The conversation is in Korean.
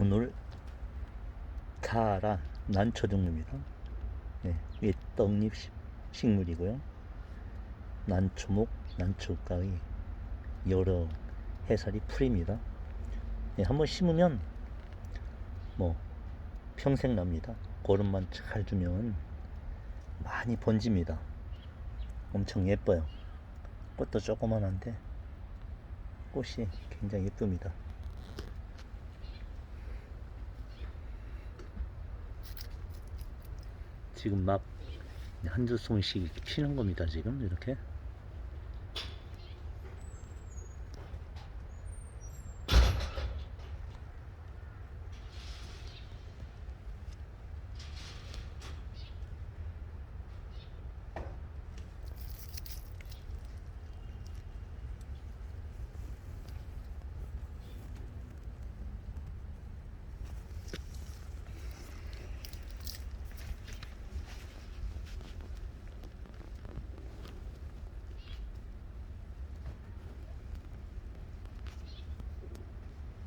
오늘 카라 난초 종류입니다. 네, 이게 떡잎 식- 식물이고요. 난초목, 난초가의 여러 해살이 풀입니다. 네, 한번 심으면 뭐 평생 납니다. 고름만 잘 주면 많이 번집니다. 엄청 예뻐요. 꽃도 조그만한데 꽃이 굉장히 예쁩니다. 지금 막 한 두 송이씩 피는 겁니다. 지금 이렇게